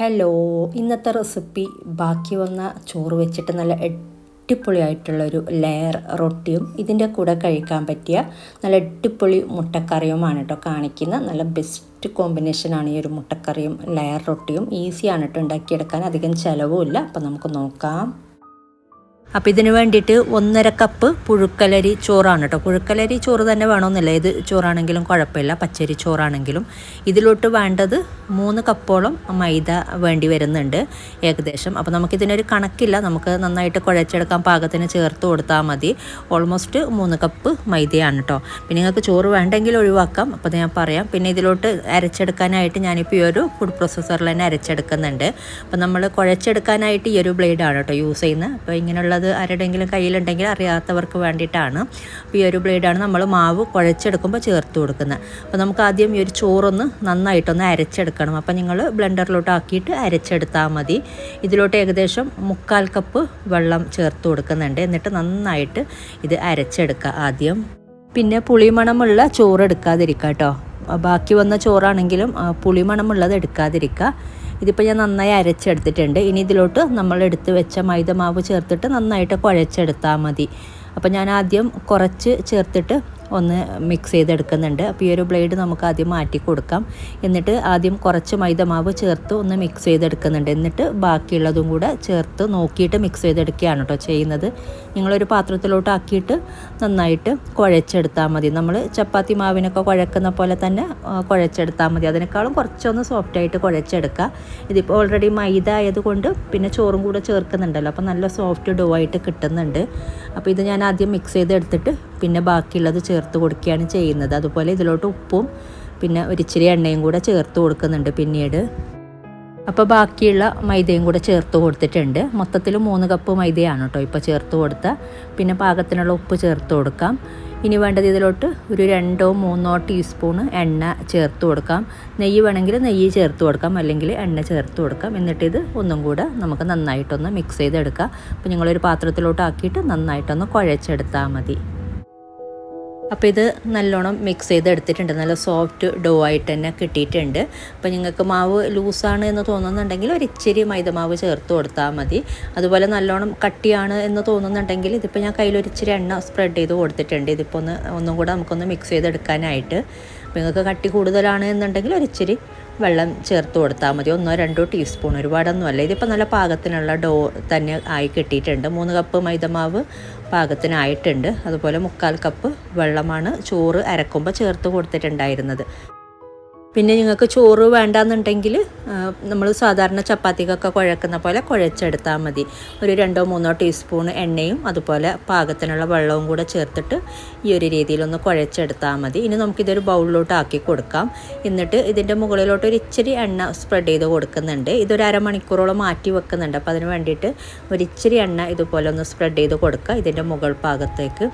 Hello ഇന്നത്തെ recipe ബാക്കി വന്ന ചോറ് വെച്ചിട്ട് നല്ല അടിപൊളിയായിട്ടുള്ളൊരു ലെയർ റൊട്ടിയും ഇതിന്റെ കൂടെ കഴിക്കാൻ പറ്റിയ നല്ല അടിപൊളി മുട്ടക്കറിയുമാണ് കേട്ടോ കാണിക്കുന്ന. നല്ല ബെസ്റ്റ് കോമ്പിനേഷനാണ് ഈ ഒരു മുട്ടക്കറിയും ലെയർ റൊട്ടിയും. ഈസിയാണ് കേട്ടോ ഉണ്ടാക്കിയെടുക്കാൻ. അധികം ചിലവുമില്ല. അപ്പോൾ നമുക്ക് നോക്കാം. അപ്പോൾ ഇതിന് വേണ്ടിയിട്ട് ഒന്നര കപ്പ് പുഴുക്കലരി ചോറാണ് കേട്ടോ പുഴുക്കലരി ചോറ് തന്നെ വേണമെന്നില്ല. ഏത് ചോറാണെങ്കിലും കുഴപ്പമില്ല. പച്ചരി ചോറാണെങ്കിലും. ഇതിലോട്ട് വേണ്ടത് മൂന്ന് കപ്പോളം മൈദ വേണ്ടി വരുന്നുണ്ട് ഏകദേശം. അപ്പോൾ നമുക്കിതിനൊരു കണക്കില്ല. നമുക്ക് നന്നായിട്ട് കുഴച്ചെടുക്കാൻ പാകത്തിന് ചേർത്ത് കൊടുത്താൽ മതി. ഓൾമോസ്റ്റ് മൂന്ന് കപ്പ് മൈദയാണ് കേട്ടോ പിന്നെ നിങ്ങൾക്ക് ചോറ് വേണ്ടെങ്കിൽ ഒഴിവാക്കാം. അപ്പോൾ ഞാൻ പറയാം. പിന്നെ ഇതിലോട്ട് അരച്ചെടുക്കാനായിട്ട് ഞാനിപ്പോൾ ഈ ഒരു ഫുഡ് പ്രോസസ്സറിൽ തന്നെ അരച്ചെടുക്കുന്നുണ്ട്. അപ്പോൾ നമ്മൾ കുഴച്ചെടുക്കാനായിട്ട് ഈ ഒരു ബ്ലേഡാണ് കേട്ടോ യൂസ് ചെയ്യുന്നത്. അപ്പോൾ ഇങ്ങനെയുള്ള അത് ആരുടെങ്കിലും കയ്യിലുണ്ടെങ്കിൽ അറിയാത്തവർക്ക് വേണ്ടിയിട്ടാണ്. അപ്പോൾ ഈ ഒരു ബ്ലേഡാണ് നമ്മൾ മാവ് കുഴച്ചെടുക്കുമ്പോൾ ചേർത്ത് കൊടുക്കുന്നത് അപ്പോൾ നമുക്ക് ആദ്യം ഈ ഒരു ചോറൊന്ന് നന്നായിട്ടൊന്ന് അരച്ചെടുക്കണം. അപ്പോൾ നിങ്ങൾ ബ്ലെൻഡറിലോട്ട് ആക്കിയിട്ട് അരച്ചെടുത്താൽ മതി. ഇതിലോട്ട് ഏകദേശം മുക്കാൽ കപ്പ് വെള്ളം ചേർത്ത് കൊടുക്കുന്നുണ്ട്. എന്നിട്ട് നന്നായിട്ട് ഇത് അരച്ചെടുക്കുക ആദ്യം. പിന്നെ പുളിമണമുള്ള ചോറ് എടുക്കാതിരിക്കുക കേട്ടോ. ബാക്കി വന്ന ചോറാണെങ്കിലും പുളിമണമുള്ളത് എടുക്കാതിരിക്കുക. ഇതിപ്പോൾ ഞാൻ നന്നായി അരച്ചെടുത്തിട്ടുണ്ട്. ഇനി ഇതിലോട്ട് നമ്മൾ എടുത്ത് വെച്ച മൈദ മാവ് ചേർത്തിട്ട് നന്നായിട്ട് കുഴച്ചെടുത്താൽ മതി. അപ്പോൾ ഞാൻ ആദ്യം കുറച്ച് ചേർത്തിട്ട് ഒന്ന് മിക്സ് ചെയ്തെടുക്കുന്നുണ്ട്. അപ്പോൾ ഈ ഒരു ബ്ലേഡ് നമുക്ക് ആദ്യം മാറ്റി കൊടുക്കാം. എന്നിട്ട് ആദ്യം കുറച്ച് മൈദമാവ് ചേർത്ത് ഒന്ന് മിക്സ് ചെയ്തെടുക്കുന്നുണ്ട്. എന്നിട്ട് ബാക്കിയുള്ളതും കൂടെ ചേർത്ത് നോക്കിയിട്ട് മിക്സ് ചെയ്തെടുക്കുകയാണ് കേട്ടോ ചെയ്യുന്നത്. നിങ്ങളൊരു പാത്രത്തിലോട്ട് ആക്കിയിട്ട് നന്നായിട്ട് കുഴച്ചെടുത്താൽ മതി. നമ്മൾ ചപ്പാത്തി മാവിനൊക്കെ കുഴക്കുന്ന പോലെ തന്നെ കുഴച്ചെടുത്താൽ മതി. അതിനേക്കാളും കുറച്ചൊന്ന് സോഫ്റ്റായിട്ട് കുഴച്ചെടുക്കുക. ഇതിപ്പോൾ ഓൾറെഡി മൈദ ആയതുകൊണ്ട് പിന്നെ ചോറും കൂടെ ചേർക്കുന്നുണ്ടല്ലോ. അപ്പോൾ നല്ല സോഫ്റ്റ് ഡോ ആയിട്ട് കിട്ടുന്നുണ്ട്. അപ്പോൾ ഇത് ഞാൻ ആദ്യം മിക്സ് ചെയ്തെടുത്തിട്ട് പിന്നെ ബാക്കിയുള്ളത് ചേർത്ത് കൊടുക്കുകയാണ് ചെയ്യുന്നത്. അതുപോലെ ഇതിലോട്ട് ഉപ്പും പിന്നെ ഒരിച്ചിരി എണ്ണയും കൂടെ ചേർത്ത് കൊടുക്കുന്നുണ്ട് പിന്നീട്. അപ്പോൾ ബാക്കിയുള്ള മൈദയും കൂടെ ചേർത്ത് കൊടുത്തിട്ടുണ്ട്. മൊത്തത്തിൽ മൂന്ന് കപ്പ് മൈദയാണ് കേട്ടോ ഇപ്പോൾ ചേർത്ത് കൊടുത്ത. പിന്നെ പാകത്തിനുള്ള ഉപ്പ് ചേർത്ത് കൊടുക്കാം. ഇനി വേണ്ടത് ഇതിലോട്ട് ഒരു രണ്ടോ മൂന്നോ ടീസ്പൂണ് എണ്ണ ചേർത്ത് കൊടുക്കാം. നെയ്യ് വേണമെങ്കിൽ നെയ്യ് ചേർത്ത് കൊടുക്കാം. അല്ലെങ്കിൽ എണ്ണ ചേർത്ത് കൊടുക്കാം. എന്നിട്ട് ഇത് ഒന്നും കൂടെ നമുക്ക് നന്നായിട്ടൊന്ന് മിക്സ് ചെയ്തെടുക്കാം. അപ്പോൾ നിങ്ങളൊരു പാത്രത്തിലോട്ട് ആക്കിയിട്ട് നന്നായിട്ടൊന്ന് കുഴച്ചെടുത്താൽ മതി. അപ്പോൾ ഇത് നല്ലോണം മിക്സ് ചെയ്ത് എടുത്തിട്ടുണ്ട് നല്ല സോഫ്റ്റ് ഡോ ആയിട്ട് തന്നെ കിട്ടിയിട്ടുണ്ട്. അപ്പോൾ നിങ്ങൾക്ക് മാവ് ലൂസാണ് എന്ന് തോന്നുന്നുണ്ടെങ്കിൽ ഒരു ഇച്ചിരി മൈദമാവ് ചേർത്ത് കൊടുത്താൽ മതി. അതുപോലെ നല്ലോണം കട്ടിയാണ് എന്ന് തോന്നുന്നുണ്ടെങ്കിൽ ഇതിപ്പോൾ ഞാൻ കയ്യിൽ ഒരു ഇച്ചിരി എണ്ണ സ്പ്രെഡ് ചെയ്ത് കൊടുത്തിട്ടുണ്ട്. ഇതിപ്പോൾ ഒന്ന് ഒന്നും കൂടെ നമുക്കൊന്ന് മിക്സ് ചെയ്തെടുക്കാനായിട്ട്. അപ്പോൾ നിങ്ങൾക്ക് കട്ടി കൂടുതലാണ് എന്നുണ്ടെങ്കിൽ ഒരു ഇച്ചിരി വെള്ളം ചേർത്ത് കൊടുത്താൽ മതി. ഒന്നോ രണ്ടോ ടീസ്പൂൺ ഒരുപാടൊന്നുമല്ല ഇതിപ്പോൾ നല്ല പാകത്തിനുള്ള ഡോ തന്നെ ആയി കിട്ടിയിട്ടുണ്ട്. മൂന്ന് കപ്പ് മൈദമാവ് പാകത്തിനായിട്ടുണ്ട്. അതുപോലെ മുക്കാൽ കപ്പ് വെള്ളമാണ് ചോറ് അരക്കുമ്പോൾ ചേർത്ത് കൊടുത്തിട്ടുണ്ടായിരുന്നത്. പിന്നെ നിങ്ങൾക്ക് ചോറ് വേണ്ടാന്നുണ്ടെങ്കിൽ നമ്മൾ സാധാരണ ചപ്പാത്തിക്കൊക്കെ കുഴക്കുന്ന പോലെ കുഴച്ചെടുത്താൽ മതി. ഒരു രണ്ടോ മൂന്നോ ടീസ്പൂൺ എണ്ണയും അതുപോലെ പാകത്തിനുള്ള വെള്ളവും കൂടെ ചേർത്തിട്ട് ഈ ഒരു രീതിയിലൊന്ന് കുഴച്ചെടുത്താൽ മതി. ഇനി നമുക്കിതൊരു ബൗളിലോട്ട് ആക്കി കൊടുക്കാം. എന്നിട്ട് ഇതിന്റെ മുകളിലോട്ട് ഒരു ഇച്ചിരി എണ്ണ സ്പ്രെഡ് ചെയ്ത് കൊടുക്കുന്നുണ്ട്. ഇതൊരു അരമണിക്കൂറോളം മാറ്റി വെക്കുന്നുണ്ട്. അപ്പോൾ അതിന് വേണ്ടിയിട്ട് ഒരു ഇച്ചിരി എണ്ണ ഇതുപോലെ ഒന്ന് സ്പ്രെഡ് ചെയ്ത് കൊടുക്കുക ഇതിന്റെ മുകൾ ഭാഗത്തേക്ക്.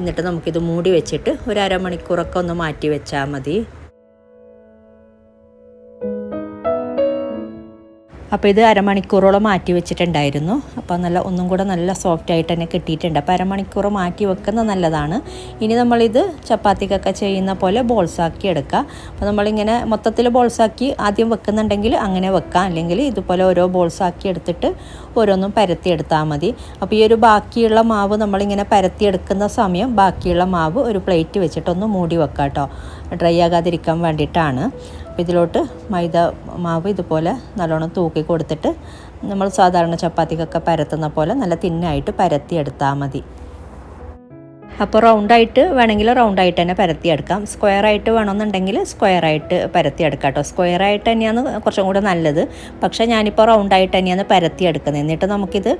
എന്നിട്ട് നമുക്കിത് മൂടി വെച്ചിട്ട് ഒരു അരമണിക്കൂറൊക്കെ ഒന്ന് മാറ്റി വെച്ചാൽ മതി. അപ്പോൾ ഇത് അരമണിക്കൂറോളം മാറ്റി വെച്ചിട്ടുണ്ടായിരുന്നു. അപ്പോൾ നല്ല ഒന്നും കൂടെ നല്ല സോഫ്റ്റ് ആയിട്ട് തന്നെ കിട്ടിയിട്ടുണ്ട്. അപ്പോൾ അരമണിക്കൂർ മാറ്റി വെക്കുന്നത് നല്ലതാണ്. ഇനി നമ്മളിത് ചപ്പാത്തിക്കൊക്കെ ചെയ്യുന്ന പോലെ ബോൾസാക്കി എടുക്കുക അപ്പോൾ നമ്മളിങ്ങനെ മൊത്തത്തിൽ ബോൾസാക്കി ആദ്യം വെക്കുന്നുണ്ടെങ്കിൽ അങ്ങനെ വെക്കാം. അല്ലെങ്കിൽ ഇതുപോലെ ഓരോ ബോൾസാക്കി എടുത്തിട്ട് ഓരോന്നും പരത്തിയെടുത്താൽ മതി. അപ്പോൾ ഈ ഒരു ബാക്കിയുള്ള മാവ് നമ്മളിങ്ങനെ പരത്തിയെടുക്കുന്ന സമയം ബാക്കിയുള്ള മാവ് ഒരു പ്ലേറ്റ് വെച്ചിട്ടൊന്ന് മൂടി വെക്കാം കേട്ടോ ഡ്രൈ ആകാതിരിക്കാൻ വേണ്ടിയിട്ടാണ്. അപ്പോൾ ഇതിലോട്ട് മൈദ മാവ് ഇതുപോലെ നല്ലോണം തൂക്കി കൊടുത്തിട്ട് നമ്മൾ സാധാരണ ചപ്പാത്തിക്കൊക്കെ പരത്തുന്ന പോലെ നല്ല തിന്നായിട്ട് പരത്തിയെടുത്താൽ മതി. അപ്പോൾ റൗണ്ടായിട്ട് വേണമെങ്കിൽ റൗണ്ടായിട്ട് തന്നെ പരത്തിയെടുക്കാം. സ്ക്വയറായിട്ട് വേണമെന്നുണ്ടെങ്കിൽ സ്ക്വയറായിട്ട് പരത്തിയെടുക്കാം കേട്ടോ സ്ക്വയറായിട്ട് തന്നെയാണ് കുറച്ചും കൂടെ നല്ലത്. പക്ഷേ ഞാനിപ്പോൾ റൗണ്ടായിട്ട് തന്നെയാണ് പരത്തിയെടുക്കുന്നത്. എന്നിട്ട് നമുക്കിത്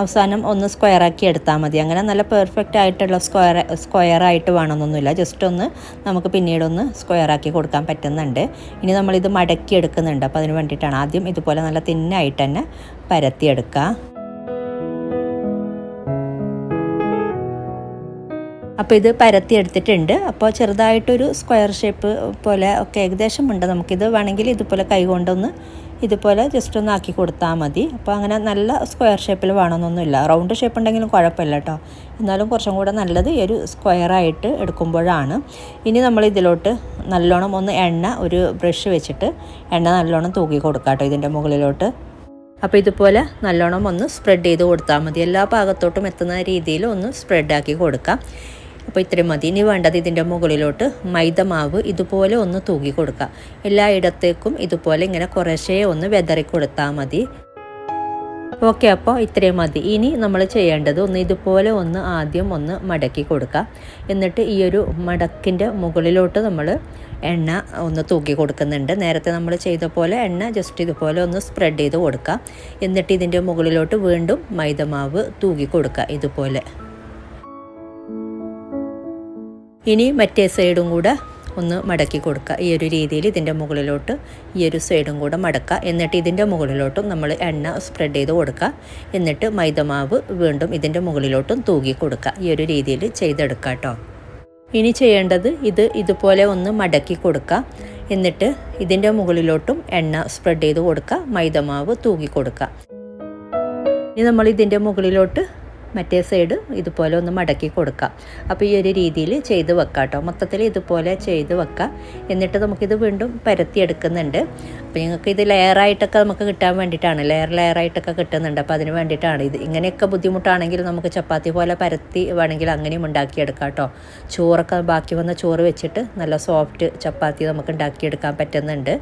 അവസാനം ഒന്ന് സ്ക്വയറാക്കി എടുത്താൽ മതി. അങ്ങനെ നല്ല പെർഫെക്റ്റ് ആയിട്ടുള്ള സ്ക്വയർ സ്ക്വയറായിട്ട് വേണമെന്നൊന്നുമില്ല. ജസ്റ്റ് ഒന്ന് നമുക്ക് പിന്നീടൊന്ന് സ്ക്വയറാക്കി കൊടുക്കാൻ പറ്റുന്നുണ്ട്. ഇനി നമ്മളിത് മടക്കി എടുക്കുന്നുണ്ട് അപ്പോൾ അതിന് വേണ്ടിയിട്ടാണ് ആദ്യം ഇതുപോലെ നല്ല തിന്നായിട്ട് തന്നെ പരത്തിയെടുക്കുക. അപ്പോൾ ഇത് പരത്തി എടുത്തിട്ടുണ്ട്. അപ്പോൾ ചെറുതായിട്ടൊരു സ്ക്വയർ ഷേപ്പ് പോലെ ഒക്കെ ഏകദേശം ഉണ്ട് നമുക്കിത് വേണമെങ്കിൽ ഇതുപോലെ കൈകൊണ്ടൊന്ന് ഇതുപോലെ ജസ്റ്റ് ഒന്ന് ആക്കി കൊടുത്താൽ മതി. അപ്പോൾ അങ്ങനെ നല്ല സ്ക്വയർ ഷേപ്പിൽ വേണമെന്നൊന്നുമില്ല. റൗണ്ട് ഷേപ്പ് ഉണ്ടെങ്കിലും കുഴപ്പമില്ല കേട്ടോ. എന്നാലും കുറച്ചും കൂടെ നല്ലത് ഈ ഒരു സ്ക്വയറായിട്ട് എടുക്കുമ്പോഴാണ്. ഇനി നമ്മൾ ഇതിലോട്ട് നല്ലോണം ഒന്ന് എണ്ണ ഒരു ബ്രഷ് വെച്ചിട്ട് എണ്ണ നല്ലോണം തൂക്കി കൊടുക്കാം കേട്ടോ ഇതിന്റെ മുകളിലോട്ട്. അപ്പോൾ ഇതുപോലെ നല്ലോണം ഒന്ന് സ്പ്രെഡ് ചെയ്ത് കൊടുത്താൽ മതി. എല്ലാ ഭാഗത്തോട്ടും എത്തുന്ന രീതിയിൽ ഒന്ന് സ്പ്രെഡാക്കി കൊടുക്കാം. അപ്പോൾ ഇത്രയും മതി. ഇനി വേണ്ടത് ഇതിന്റെ മുകളിലോട്ട് മൈദ മാവ് ഇതുപോലെ ഒന്ന് തൂക്കി കൊടുക്കുക എല്ലായിടത്തേക്കും ഇതുപോലെ ഇങ്ങനെ കുറേശ്ശേ ഒന്ന് വെതറി കൊടുത്താൽ മതി. ഓക്കെ അപ്പോൾ ഇത്രയും മതി. ഇനി നമ്മൾ ചെയ്യേണ്ടത് ഒന്ന് ഇതുപോലെ ഒന്ന് ആദ്യം ഒന്ന് മടക്കി കൊടുക്കുക എന്നിട്ട് ഈ ഒരു മടക്കിന്റെ മുകളിലോട്ട് നമ്മൾ എണ്ണ ഒന്ന് തൂക്കി കൊടുക്കുന്നുണ്ട്. നേരത്തെ നമ്മൾ ചെയ്ത പോലെ എണ്ണ ജസ്റ്റ് ഇതുപോലെ ഒന്ന് സ്പ്രെഡ് ചെയ്ത് കൊടുക്കുക എന്നിട്ട് ഇതിന്റെ മുകളിലോട്ട് വീണ്ടും മൈദമാവ് തൂക്കി കൊടുക്കുക ഇതുപോലെ. ഇനി മറ്റേ സൈഡും കൂടെ ഒന്ന് മടക്കി കൊടുക്കുക. ഈ ഒരു രീതിയിൽ ഇതിന്റെ മുകളിലോട്ട് ഈ ഒരു സൈഡും കൂടെ മടക്കുക. എന്നിട്ട് ഇതിന്റെ മുകളിലോട്ടും നമ്മൾ എണ്ണ സ്പ്രെഡ് ചെയ്ത് കൊടുക്കുക. എന്നിട്ട് മൈദമാവ് വീണ്ടും ഇതിന്റെ മുകളിലോട്ടും തൂകി കൊടുക്കുക. ഈ ഒരു രീതിയിൽ ചെയ്തെടുക്കുക കേട്ടോ. ഇനി ചെയ്യേണ്ടത് ഇത് ഇതുപോലെ ഒന്ന് മടക്കി കൊടുക്കുക. എന്നിട്ട് ഇതിന്റെ മുകളിലോട്ടും എണ്ണ സ്പ്രെഡ് ചെയ്ത് കൊടുക്കുക. മൈദമാവ് തൂകി കൊടുക്കുക. ഇനി നമ്മൾ ഇതിന്റെ മുകളിലോട്ട് മറ്റേ സൈഡ് ഇതുപോലെ ഒന്ന് മടക്കി കൊടുക്കാം. അപ്പോൾ ഈ ഒരു രീതിയിൽ ചെയ്ത് വെക്കാം കേട്ടോ മൊത്തത്തിൽ ഇതുപോലെ ചെയ്ത് വെക്കാം. എന്നിട്ട് നമുക്കിത് വീണ്ടും പരത്തി എടുക്കുന്നുണ്ട്. അപ്പോൾ നിങ്ങൾക്ക് ഇത് ലെയറായിട്ടൊക്കെ നമുക്ക് കിട്ടാൻ വേണ്ടിയിട്ടാണ്. ലെയർ ലെയറായിട്ടൊക്കെ കിട്ടുന്നുണ്ട്. അപ്പോൾ അതിന് വേണ്ടിയിട്ടാണ് ഇത്. ഇങ്ങനെയൊക്കെ ബുദ്ധിമുട്ടാണെങ്കിൽ നമുക്ക് ചപ്പാത്തി പോലെ പരത്തി വേണമെങ്കിൽ അങ്ങനെയും ഉണ്ടാക്കിയെടുക്കാം കേട്ടോ ചോറൊക്കെ ബാക്കി വന്ന ചോറ് വെച്ചിട്ട് നല്ല സോഫ്റ്റ് ചപ്പാത്തി നമുക്ക് ഉണ്ടാക്കിയെടുക്കാൻ പറ്റുന്നുണ്ട്.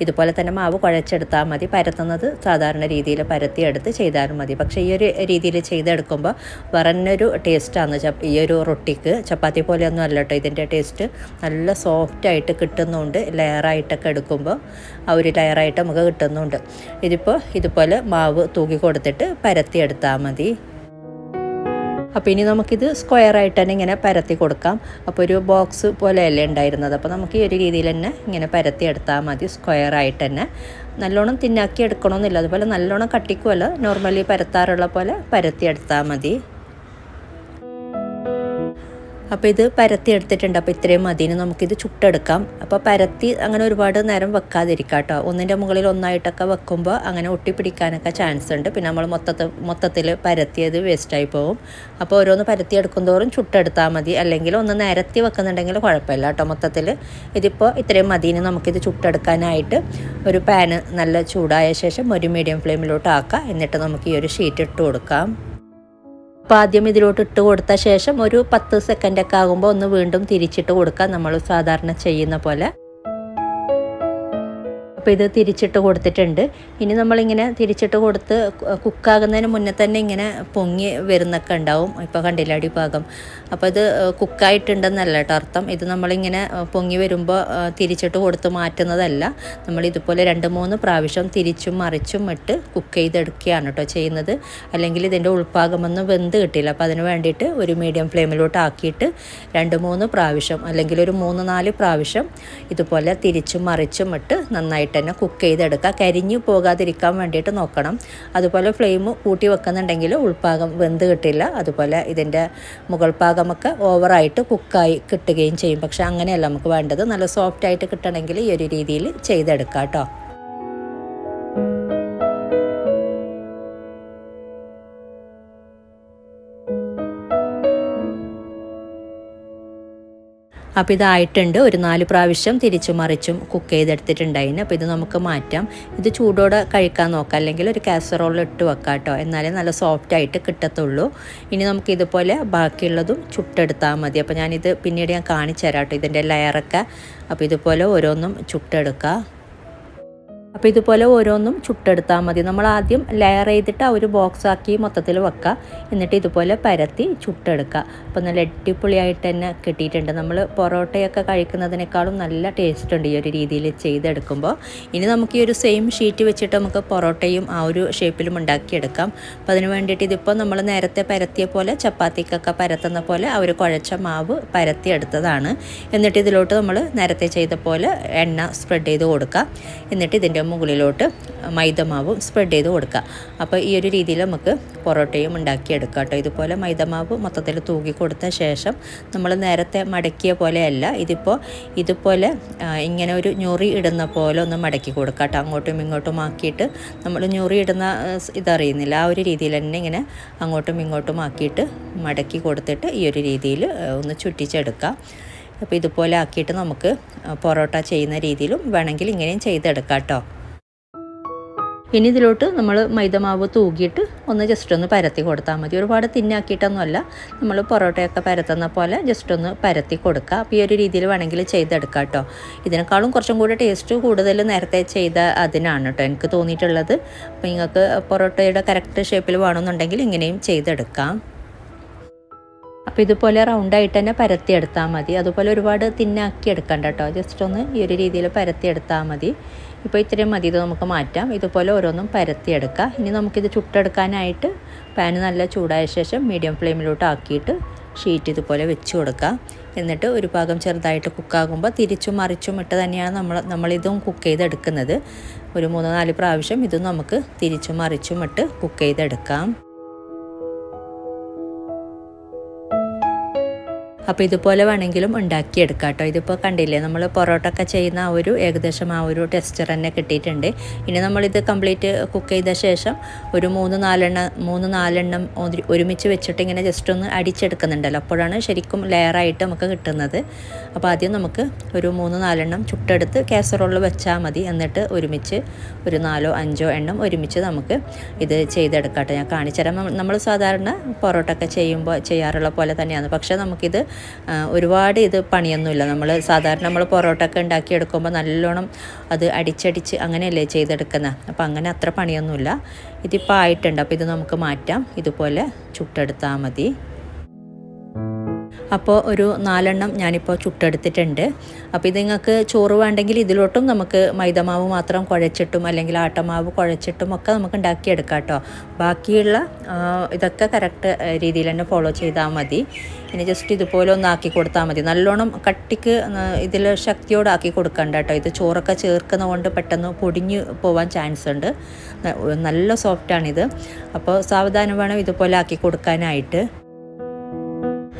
ഇതുപോലെ തന്നെ മാവ് കുഴച്ചെടുത്താൽ മതി. പരത്തുന്നത് സാധാരണ രീതിയിൽ പരത്തിയെടുത്ത് ചെയ്താലും മതി. പക്ഷേ ഈ ഒരു രീതിയിൽ ചെയ്തെടുക്കുമ്പോൾ പറഞ്ഞൊരു ടേസ്റ്റാണ് ഈ ഒരു റൊട്ടിക്ക്. ചപ്പാത്തി പോലെയൊന്നും അല്ല കേട്ടോ ഇതിന്റെ ടേസ്റ്റ്. നല്ല സോഫ്റ്റായിട്ട് കിട്ടുന്നുണ്ട്. ലെയറായിട്ടൊക്കെ എടുക്കുമ്പോൾ ആ ഒരു ലെയറായിട്ട് നമുക്ക് കിട്ടുന്നുണ്ട്. ഇതിപ്പോൾ ഇതുപോലെ മാവ് തൂക്കി കൊടുത്തിട്ട് പരത്തിയെടുത്താൽ മതി. അപ്പോൾ ഇനി നമുക്കിത് സ്ക്വയർ ആയിട്ട് തന്നെ ഇങ്ങനെ പരത്തി കൊടുക്കാം. അപ്പോൾ ഒരു ബോക്സ് പോലെയല്ലേ ഉണ്ടായിരുന്നത്. അപ്പോൾ നമുക്ക് ഈ ഒരു രീതിയിൽ തന്നെ ഇങ്ങനെ പരത്തി എടുത്താൽ മതി സ്ക്വയർ ആയിട്ട് തന്നെ. നല്ലോണം തിന്നാക്കി എടുക്കണമെന്നില്ല. അതുപോലെ നല്ലോണം കട്ടിക്കുമല്ല നോർമലി പരത്താറുള്ള പോലെ പരത്തി എടുത്താൽ മതി. അപ്പോൾ ഇത് പരത്തി എടുത്തിട്ടുണ്ട്. അപ്പോൾ ഇത്രയും മതിന് നമുക്കിത് ചുട്ടെടുക്കാം. അപ്പോൾ പരത്തി അങ്ങനെ ഒരുപാട് നേരം വെക്കാതിരിക്കാം കേട്ടോ. ഒന്നിന്റെ മുകളിൽ ഒന്നായിട്ടൊക്കെ വെക്കുമ്പോൾ അങ്ങനെ ഒട്ടിപ്പിടിക്കാനൊക്കെ ചാൻസ് ഉണ്ട്. പിന്നെ നമ്മൾ മൊത്തത്തിൽ മൊത്തത്തിൽ പരത്തിയത് വേസ്റ്റായി പോകും അപ്പോൾ ഓരോന്ന് പരത്തി എടുക്കുന്തോറും ചുട്ടെടുത്താൽ മതി. അല്ലെങ്കിൽ ഒന്ന് നിരത്തി വെക്കുന്നുണ്ടെങ്കിൽ കുഴപ്പമില്ല കേട്ടോ മൊത്തത്തിൽ ഇതിപ്പോൾ ഇത്രയും മതിന് നമുക്കിത് ചുട്ടെടുക്കാനായിട്ട് ഒരു പാന് നല്ല ചൂടായ ശേഷം ഒരു മീഡിയം ഫ്ലെയിമിലോട്ട് ആക്കാം. എന്നിട്ട് നമുക്ക് ഈ ഒരു ഷീറ്റ് ഇട്ട് കൊടുക്കാം. അപ്പോൾ ആദ്യം ഇതിലോട്ട് ഇട്ട് കൊടുത്ത ശേഷം ഒരു പത്ത് സെക്കൻഡൊക്കെ ആകുമ്പോൾ ഒന്ന് വീണ്ടും തിരിച്ചിട്ട് കൊടുക്കാം. നമ്മൾ സാധാരണ ചെയ്യുന്ന പോലെ. അപ്പോൾ ഇത് തിരിച്ചിട്ട് കൊടുത്തിട്ടുണ്ട്. ഇനി നമ്മളിങ്ങനെ തിരിച്ചിട്ട് കൊടുത്ത് കുക്കാകുന്നതിന് മുന്നേ തന്നെ ഇങ്ങനെ പൊങ്ങി വരുന്നൊക്കെ ഉണ്ടാവും. ഇപ്പോൾ കണ്ടില്ല അടിഭാഗം. അപ്പോൾ ഇത് കുക്കായിട്ടുണ്ടെന്നല്ല കേട്ടോ അർത്ഥം. ഇത് നമ്മളിങ്ങനെ പൊങ്ങി വരുമ്പോൾ തിരിച്ചിട്ട് കൊടുത്ത് മാറ്റുന്നതല്ല. നമ്മൾ ഇതുപോലെ രണ്ട് മൂന്ന് പ്രാവശ്യം തിരിച്ചും മറിച്ചും ഇട്ട് കുക്ക് ചെയ്തെടുക്കുകയാണ് കേട്ടോ ചെയ്യുന്നത്. അല്ലെങ്കിൽ ഇതിന്റെ ഉൾഭാഗമൊന്നും വെന്ത് കിട്ടില്ല അപ്പോൾ അതിന് വേണ്ടിയിട്ട് ഒരു മീഡിയം ഫ്ലെയിമിലോട്ട് ആക്കിയിട്ട് രണ്ട് മൂന്ന് പ്രാവശ്യം അല്ലെങ്കിൽ ഒരു മൂന്ന് നാല് പ്രാവശ്യം ഇതുപോലെ തിരിച്ചും മറിച്ചും ഇട്ട് നന്നായിട്ട് തന്നെ കുക്ക് ചെയ്തെടുക്കുക. കരിഞ്ഞു പോകാതിരിക്കാൻ വേണ്ടിയിട്ട് നോക്കണം. അതുപോലെ ഫ്ലെയിം കൂട്ടി വെക്കുന്നുണ്ടെങ്കിൽ ഉൾഭാഗം വെന്ത് കിട്ടില്ല. അതുപോലെ ഇതിന്റെ മുകൾ ഭാഗമൊക്കെ ഓവറായിട്ട് കുക്കായി കിട്ടുകയും ചെയ്യും. പക്ഷെ അങ്ങനെയല്ല നമുക്ക് വേണ്ടത്. നല്ല സോഫ്റ്റായിട്ട് കിട്ടണമെങ്കിൽ ഈ ഒരു രീതിയിൽ ചെയ്തെടുക്കാം കേട്ടോ. അപ്പോൾ ഇതായിട്ടുണ്ട്. ഒരു നാല് പ്രാവശ്യം തിരിച്ചു മറിച്ചും കുക്ക് ചെയ്തെടുത്തിട്ടുണ്ടായിന്. അപ്പോൾ ഇത് നമുക്ക് മാറ്റാം. ഇത് ചൂടോടെ കഴിക്കാൻ നോക്കാം. അല്ലെങ്കിൽ ഒരു കാസറോളിൽ ഇട്ട് വെക്കാം കേട്ടോ എന്നാലേ നല്ല സോഫ്റ്റ് ആയിട്ട് കിട്ടത്തുള്ളൂ. ഇനി നമുക്ക് ഇതുപോലെ ബാക്കിയുള്ളതും ചുട്ടെടുത്താൽ മതി. അപ്പോൾ ഞാനിത് പിന്നീട് ഞാൻ കാണിച്ചു തരാം കേട്ടോ ഇതിന്റെ ലെയറൊക്കെ അപ്പോൾ ഇതുപോലെ ഓരോന്നും ചുട്ടെടുക്കുക അപ്പോൾ ഇതുപോലെ ഓരോന്നും ചുട്ടെടുത്താൽ മതി. നമ്മൾ ആദ്യം ലെയർ ചെയ്തിട്ട് ആ ഒരു ബോക്സ് ആക്കി മൊത്തത്തിൽ വെക്കുക എന്നിട്ട് ഇതുപോലെ പരത്തി ചുട്ടെടുക്കുക അപ്പോൾ നല്ല അടിപൊളിയായിട്ട് തന്നെ കിട്ടിയിട്ടുണ്ട്. നമ്മൾ പൊറോട്ടയൊക്കെ കഴിക്കുന്നതിനേക്കാളും നല്ല ടേസ്റ്റ് ഉണ്ട് ഈ ഒരു രീതിയിൽ ചെയ്തെടുക്കുമ്പോൾ ഇനി നമുക്ക് ഈ ഒരു സെയിം ഷീറ്റ് വെച്ചിട്ട് നമുക്ക് പൊറോട്ടയും ആ ഒരു ഷേപ്പിലും ഉണ്ടാക്കിയെടുക്കാം. അപ്പോൾ അതിന് വേണ്ടിയിട്ട് ഇതിപ്പോൾ നമ്മൾ നേരത്തെ പരത്തിയ പോലെ ചപ്പാത്തിക്കൊക്കെ പരത്തുന്ന പോലെ ആ ഒരു കുഴച്ച മാവ് പരത്തിയെടുത്തതാണ് എന്നിട്ട് ഇതിലോട്ട് നമ്മൾ നേരത്തെ ചെയ്ത പോലെ എണ്ണ സ്പ്രെഡ് ചെയ്ത് കൊടുക്കുക എന്നിട്ട് ഇതിന്റെ മുകളിലോട്ട് മൈദമാവും സ്പ്രെഡ് ചെയ്ത് കൊടുക്കുക. അപ്പോൾ ഈ ഒരു രീതിയിൽ നമുക്ക് പൊറോട്ടയും ഉണ്ടാക്കിയെടുക്കാം കേട്ടോ. ഇതുപോലെ മൈദമാവ് മൊത്തത്തിൽ തൂക്കി കൊടുത്ത ശേഷം നമ്മൾ നേരത്തെ മടക്കിയ പോലെയല്ല ഇതിപ്പോൾ ഇതുപോലെ ഇങ്ങനെ ഒരു ഞൊറി ഇടുന്ന പോലെ ഒന്ന് മടക്കി കൊടുക്കുക കേട്ടോ. അങ്ങോട്ടും ഇങ്ങോട്ടും ആക്കിയിട്ട് നമ്മൾ ഞൊറി ഇടുന്ന ഇതറിയുന്നില്ല. ആ ഒരു രീതിയിൽ തന്നെ ഇങ്ങനെ അങ്ങോട്ടും ഇങ്ങോട്ടും ആക്കിയിട്ട് മടക്കി കൊടുത്തിട്ട് ഈ ഒരു രീതിയിൽ ഒന്ന് ചുറ്റിച്ചെടുക്കുക അപ്പോൾ ഇതുപോലെ ആക്കിയിട്ട് നമുക്ക് പൊറോട്ട ചെയ്യുന്ന രീതിയിലും വേണമെങ്കിൽ ഇങ്ങനെയും ചെയ്തെടുക്കാം കേട്ടോ ഇനി ഇതിലോട്ട് നമ്മൾ മൈദമാവ് തൂകിയിട്ട് ഒന്ന് ജസ്റ്റ് ഒന്ന് പരത്തി കൊടുത്താൽ മതി. ഒരുപാട് തിന്നാക്കിയിട്ടൊന്നുമല്ല. നമ്മൾ പൊറോട്ടയൊക്കെ പരത്തുന്ന പോലെ ജസ്റ്റ് ഒന്ന് പരത്തി കൊടുക്കുക അപ്പോൾ ഈ ഒരു രീതിയിൽ വേണമെങ്കിൽ ചെയ്തെടുക്കാം കേട്ടോ ഇതിനേക്കാളും കുറച്ചും കൂടി ടേസ്റ്റ് കൂടുതൽ നേരത്തെ ചെയ്ത അതിനാണ് കേട്ടോ എനിക്ക് തോന്നിയിട്ടുള്ളത്. അപ്പോൾ നിങ്ങൾക്ക് പൊറോട്ടയുടെ കറക്റ്റ് ഷേപ്പിൽ വേണമെന്നുണ്ടെങ്കിൽ ഇങ്ങനെയും ചെയ്തെടുക്കാം. അപ്പോൾ ഇതുപോലെ റൗണ്ടായിട്ട് തന്നെ പരത്തിയെടുത്താൽ മതി. അതുപോലെ ഒരുപാട് തിന്നാക്കി എടുക്കണ്ട കേട്ടോ ജസ്റ്റ് ഒന്ന് ഈ ഒരു രീതിയിൽ പരത്തിയെടുത്താൽ മതി. ഇപ്പോൾ ഇത്രയും മതി. ഇത് നമുക്ക് മാറ്റാം. ഇതുപോലെ ഓരോന്നും പരത്തി എടുക്കാം. ഇനി നമുക്കിത് ചുട്ടെടുക്കാനായിട്ട് പാന് നല്ല ചൂടായ ശേഷം മീഡിയം ഫ്ലെയിമിലോട്ട് ആക്കിയിട്ട് ഷീറ്റ് ഇതുപോലെ വെച്ച് കൊടുക്കുക എന്നിട്ട് ഒരു ഭാഗം ചെറുതായിട്ട് കുക്കാകുമ്പോൾ തിരിച്ചും മറിച്ചും ഇട്ട് തന്നെയാണ് നമ്മൾ നമ്മളിതും കുക്ക് ചെയ്തെടുക്കുന്നത്. ഒരു മൂന്ന് നാല് പ്രാവശ്യം ഇതും നമുക്ക് തിരിച്ചും മറിച്ചും ഇട്ട് കുക്ക് ചെയ്തെടുക്കാം. അപ്പോൾ ഇതുപോലെ വേണമെങ്കിലും ഉണ്ടാക്കിയെടുക്കാം കേട്ടോ. ഇതിപ്പോൾ കണ്ടില്ലേ നമ്മൾ പൊറോട്ട ഒക്കെ ചെയ്യുന്ന ആ ഒരു ഏകദേശം ആ ഒരു ടെക്സ്ചർ തന്നെ കിട്ടിയിട്ടുണ്ട്. ഇനി നമ്മളിത് കംപ്ലീറ്റ് കുക്ക് ചെയ്ത ശേഷം ഒരു മൂന്ന് നാലെണ്ണം മൂന്ന് നാലെണ്ണം ഒരു- ഒരുമിച്ച് വെച്ചിട്ട് ഇങ്ങനെ ജസ്റ്റ് ഒന്ന് അടിച്ചെടുക്കുന്നുണ്ടല്ലോ. അപ്പോഴാണ് ശരിക്കും ലെയറായിട്ട് നമുക്ക് കിട്ടുന്നത്. അപ്പോൾ ആദ്യം നമുക്ക് ഒരു മൂന്ന് നാലെണ്ണം ചുട്ടെടുത്ത് കാസറോളിൽ വെച്ചാൽ മതി. എന്നിട്ട് ഒരുമിച്ച് ഒരു നാലോ അഞ്ചോ എണ്ണം ഒരുമിച്ച് നമുക്ക് ഇത് ചെയ്തെടുക്കാം കേട്ടോ. ഞാൻ കാണിച്ചു തരാം നമ്മൾ സാധാരണ പൊറോട്ട ഒക്കെ ചെയ്യുമ്പോൾ ചെയ്യാറുള്ള പോലെ തന്നെയാണ്. പക്ഷേ നമുക്കിത് ഒരുപാട് ഇത് പണിയൊന്നുമില്ല. നമ്മൾ സാധാരണ നമ്മൾ പൊറോട്ട ഒക്കെ ഉണ്ടാക്കിയെടുക്കുമ്പോൾ നല്ലോണം അത് അടിച്ചടിച്ച് അങ്ങനെയല്ലേ ചെയ്തെടുക്കുന്നത് അപ്പോൾ അങ്ങനെ അത്ര പണിയൊന്നുമില്ല. ഇതിപ്പോൾ ആയിട്ടുണ്ട്. അപ്പോൾ ഇത് നമുക്ക് മാറ്റാം. ഇതുപോലെ ചുട്ടെടുത്താൽ മതി. അപ്പോൾ ഒരു നാലെണ്ണം ഞാനിപ്പോൾ ചുട്ടെടുത്തിട്ടുണ്ട്. അപ്പോൾ ഇത് നിങ്ങൾക്ക് ചോറ് വേണ്ടെങ്കിൽ ഇതിലോട്ടും നമുക്ക് മൈദമാവ് മാത്രം കുഴച്ചിട്ടും അല്ലെങ്കിൽ ആട്ടമാവ് കുഴച്ചിട്ടും ഒക്കെ നമുക്ക് ഉണ്ടാക്കിയെടുക്കാം കേട്ടോ ബാക്കിയുള്ള ഇതൊക്കെ കറക്റ്റ് രീതിയിൽ തന്നെ ഫോളോ ചെയ്താൽ മതി. ഇനി ജസ്റ്റ് ഇതുപോലെ ഒന്ന് ആക്കി കൊടുത്താൽ മതി. നല്ലോണം കട്ടിക്ക് ഇതിൽ ശക്തിയോടെ ആക്കി കൊടുക്കണ്ട കേട്ടോ ഇത് ചോറൊക്കെ ചേർക്കുന്നതുകൊണ്ട് പെട്ടെന്ന് പൊടിഞ്ഞ് പോവാൻ ചാൻസ് ഉണ്ട്. നല്ല സോഫ്റ്റാണിത് അപ്പോൾ സാവധാനം വേണം ഇതുപോലെ ആക്കി കൊടുക്കാനായിട്ട്.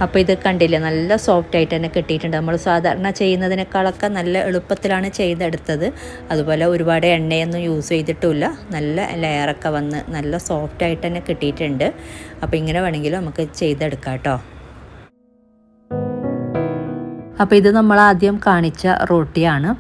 അപ്പോൾ ഇത് കണ്ടില്ലേ നല്ല സോഫ്റ്റ് ആയിട്ട് തന്നെ കിട്ടിയിട്ടുണ്ട്. നമ്മൾ സാധാരണ ചെയ്യുന്നതിനേക്കാളൊക്കെ നല്ല എളുപ്പത്തിലാണ് ചെയ്തെടുത്തത്. അതുപോലെ ഒരുപാട് എണ്ണയൊന്നും യൂസ് ചെയ്തിട്ടില്ല നല്ല ലെയറൊക്കെ വന്ന് നല്ല സോഫ്റ്റ് ആയിട്ട് തന്നെ കിട്ടിയിട്ടുണ്ട്. അപ്പോൾ ഇങ്ങനെ വേണമെങ്കിലും നമുക്ക് ചെയ്തെടുക്കാം കേട്ടോ. അപ്പോൾ ഇത് നമ്മൾ ആദ്യം കാണിച്ച റോട്ടിയാണ്.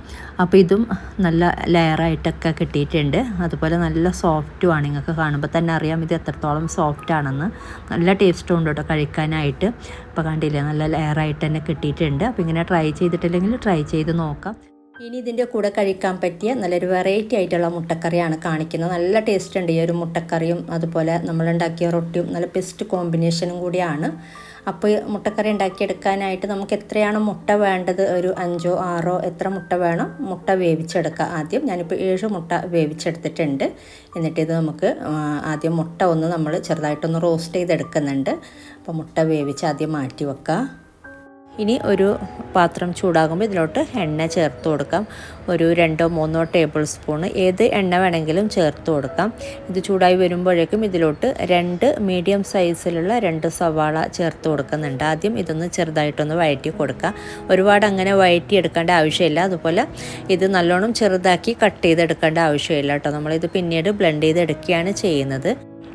അപ്പോൾ ഇതും നല്ല ലെയറായിട്ടൊക്കെ കിട്ടിയിട്ടുണ്ട്. അതുപോലെ നല്ല സോഫ്റ്റുമാണ് നിങ്ങൾക്ക് കാണുമ്പോൾ തന്നെ അറിയാം ഇത് എത്രത്തോളം സോഫ്റ്റ് ആണെന്ന്. നല്ല ടേസ്റ്റും ഉണ്ട് കേട്ടോ കഴിക്കാനായിട്ട്. ഇപ്പോൾ കണ്ടില്ലേ നല്ല ലെയറായിട്ട് തന്നെ കിട്ടിയിട്ടുണ്ട്. അപ്പോൾ ഇങ്ങനെ ട്രൈ ചെയ്തിട്ടില്ലെങ്കിൽ ട്രൈ ചെയ്ത് നോക്കാം. ഇനി ഇതിന്റെ കൂടെ കഴിക്കാൻ പറ്റിയ നല്ലൊരു വെറൈറ്റി ആയിട്ടുള്ള മുട്ടക്കറിയാണ് കാണിക്കുന്നത്. നല്ല ടേസ്റ്റ് ഉണ്ട് ഈ ഒരു മുട്ടക്കറിയും. അതുപോലെ നമ്മളുണ്ടാക്കിയ റൊട്ടിയും നല്ല ബെസ്റ്റ് കോമ്പിനേഷനും കൂടിയാണ്. അപ്പോൾ മുട്ടക്കറി ഉണ്ടാക്കിയെടുക്കാനായിട്ട് നമുക്ക് എത്രയാണ് മുട്ട വേണ്ടത്? ഒരു അഞ്ചോ ആറോ എത്ര മുട്ട വേണം? മുട്ട വേവിച്ചെടുക്കുക. ആദ്യം ഞാനിപ്പോൾ ഏഴ് മുട്ട വേവിച്ചെടുത്തിട്ടുണ്ട്. എന്നിട്ട് ഇത് നമുക്ക് ആദ്യം മുട്ട ഒന്ന് നമ്മൾ ചെറുതായിട്ടൊന്ന് റോസ്റ്റ് ചെയ്തെടുക്കുന്നുണ്ട്. അപ്പോൾ മുട്ട വേവിച്ച് ആദ്യം മാറ്റി വെക്കുക. ഇനി ഒരു പാത്രം ചൂടാകുമ്പോൾ ഇതിലോട്ട് എണ്ണ ചേർത്ത് കൊടുക്കാം. ഒരു രണ്ടോ മൂന്നോ ടേബിൾ സ്പൂണ് ഏത് എണ്ണ വേണമെങ്കിലും ചേർത്ത് കൊടുക്കാം. ഇത് ചൂടായി വരുമ്പോഴേക്കും ഇതിലോട്ട് രണ്ട് മീഡിയം സൈസിലുള്ള രണ്ട് സവാള ചേർത്ത് കൊടുക്കുന്നുണ്ട്. ആദ്യം ഇതൊന്ന് ചെറുതായിട്ടൊന്ന് വഴറ്റി കൊടുക്കുക ഒരുപാട് അങ്ങനെ വഴറ്റി എടുക്കേണ്ട ആവശ്യമില്ല. അതുപോലെ ഇത് നല്ലോണം ചെറുതാക്കി കട്ട് ചെയ്തെടുക്കേണ്ട ആവശ്യമില്ല കേട്ടോ. നമ്മളിത് പിന്നീട് ബ്ലെൻഡ് ചെയ്തെടുക്കുകയാണ് ചെയ്യുന്നത്.